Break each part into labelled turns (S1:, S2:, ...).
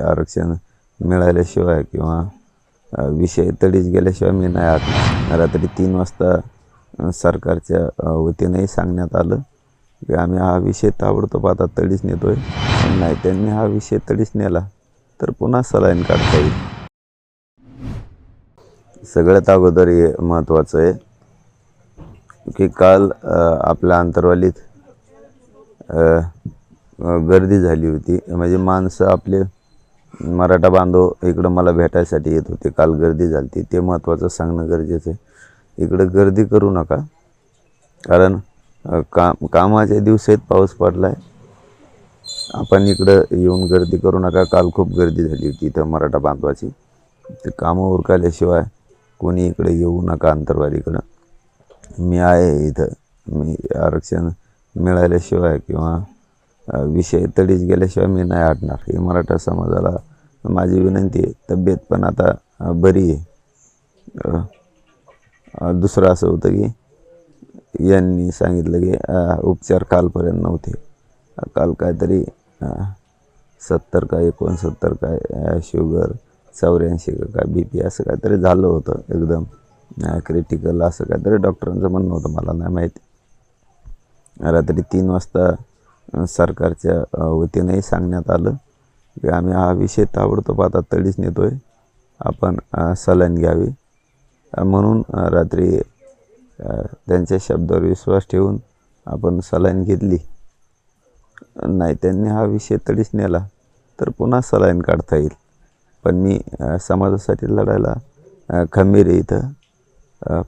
S1: आरक्षण मिळाल्याशिवाय किंवा विषय तडीच गेल्याशिवाय मी नाही. आत रात्री तीन वाजता सरकारच्या वतीनेही सांगण्यात आलं की आम्ही हा विषय ताबडतोब आता तडीच नेतोय. आहे नाही त्यांनी हा विषय तडीच नेला तर पुन्हा सलाईन काढता येईल. सगळ्यात अगोदर हे महत्त्वाचं आहे की काल आपल्या अंतरवालीत गर्दी झाली होती. म्हणजे माणसं आपले मराठा बांधव इकडं मला भेटायसाठी येत होते. काल गर्दी झाली होती ते महत्त्वाचं सांगणं गरजेचं आहे. इकडं गर्दी करू नका. कारण काम कामाच्या दिवसात पाऊस पडला आहे आपण इकडं येऊन गर्दी करू नका. काल खूप गर्दी झाली होती इथं मराठा बांधवाची. ते कामं उरकाल्याशिवाय कोणी इकडे येऊ नका अंतरवालीकडं मी आहे इथं. मी आरक्षण मिळाल्याशिवाय किंवा विषय तडीच गेल्याशिवाय मी नाही हटणार. हे मराठा समाजाला माझी विनंती आहे. तब्येत पण आता बरी आहे. दुसरं असं होतं की यांनी सांगितलं की उपचार कालपर्यंत नव्हते. काल काहीतरी सत्तर का एकोणसत्तर काय शुगर चौऱ्याऐंशी का काय बी पी असं काहीतरी झालं होतं एकदम. क्रिटिकल असं काहीतरी डॉक्टरांचं म्हणणं होतं मला नाही माहिती. रात्री तीन वाजता सरकारच्या वतीनेही सांगण्यात आलं. की आम्ही हा विषय ताबडतोब आता तडीच आहे आपण सलाईन घ्यावी. म्हणून रात्री त्यांच्या शब्दावर विश्वास ठेवून आपण सलाईन घेतली. नाही त्यांनी हा विषय तडीच नेला तर पुन्हा सलाईन काढता येईल. पण मी समाजासाठी लढायला खंबीर आहे इथं.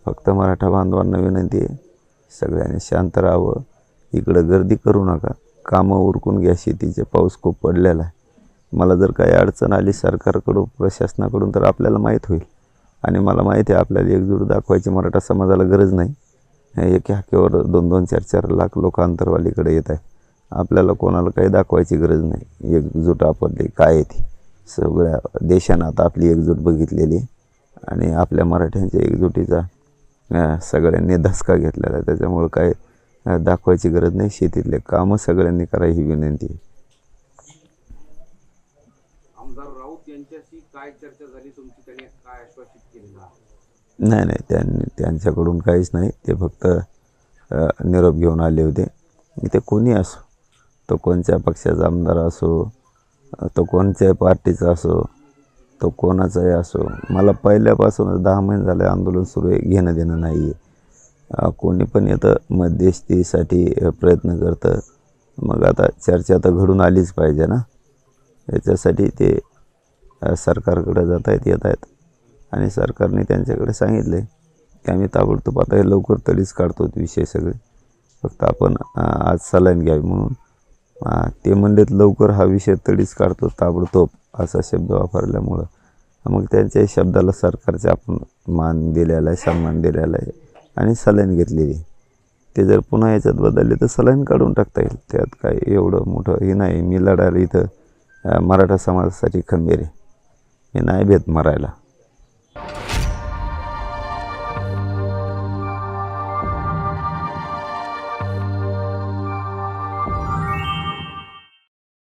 S1: फक्त मराठा बांधवांना विनंती आहे. सगळ्यांनी शांत राहावं. इकडं गर्दी करू नका. कामं उरकून घ्या शेतीचे पाऊस खूप पडलेला आहे. मला जर काही अडचण आली सरकारकडून प्रशासनाकडून तर आपल्याला माहीत होईल. आणि मला माहीत आहे आपल्याला एकजूट दाखवायची मराठा समाजाला गरज नाही. एक हाकेवर दोन दोन चार चार लाख लोक अंतरवालीकडे येत आहे आपल्याला कोणाला काही दाखवायची गरज नाही. एकजूट आपली काय आहे ती? सगळ्या देशानं आता आपली एकजूट बघितलेली आहे. आणि आपल्या मराठ्यांच्या एकजुटीचा सगळ्यांनी धसका घेतलेला आहे. त्याच्यामुळं काय दाखवायची गरज नाही. शेतीतले कामं सगळ्यांनी करा ही विनंती आहे. नाही नाही. त्यांनी त्यांच्याकडून काहीच नाही. ते फक्त निरोप घेऊन आले होते. ते कोणी असो तो कोणत्या पक्षाचा आमदार असो तो कोणत्याही पार्टीचा असो तो कोणाचाही असो मला पहिल्यापासूनच दहा महिने झाले आंदोलन सुरू आहे घेणं देणं नाही आहे कोणी पण येतं मध्यस्थीसाठी प्रयत्न करतं. मग आता चर्चा तर घडून आलीच पाहिजे ना. याच्यासाठी ते सरकारकडे जात आहेत येत आहेत. आणि सरकारने त्यांच्याकडे सांगितले की आम्ही ताबडतोब आता हे लवकर तडीच काढतो विषय सगळे. फक्त आपण आज सलाईन घ्यावी म्हणून. ते म्हणलेत लवकर हा विषय तडीच काढतो ताबडतोब असा शब्द वापरल्यामुळं. मग त्यांच्या शब्दाला सरकारचा आपण मान दिलेला आहे सन्मान दिलेला आहे. आणि सलाईन घेतलेली. ते जर पुन्हा याच्यात बदलले तर सलाईन काढून टाकता येईल. त्यात काय एवढं मोठं हे नाही. मी लढायला इथं मराठा समाजासाठी खंबीर आहे. मी नाही भेट मरायला.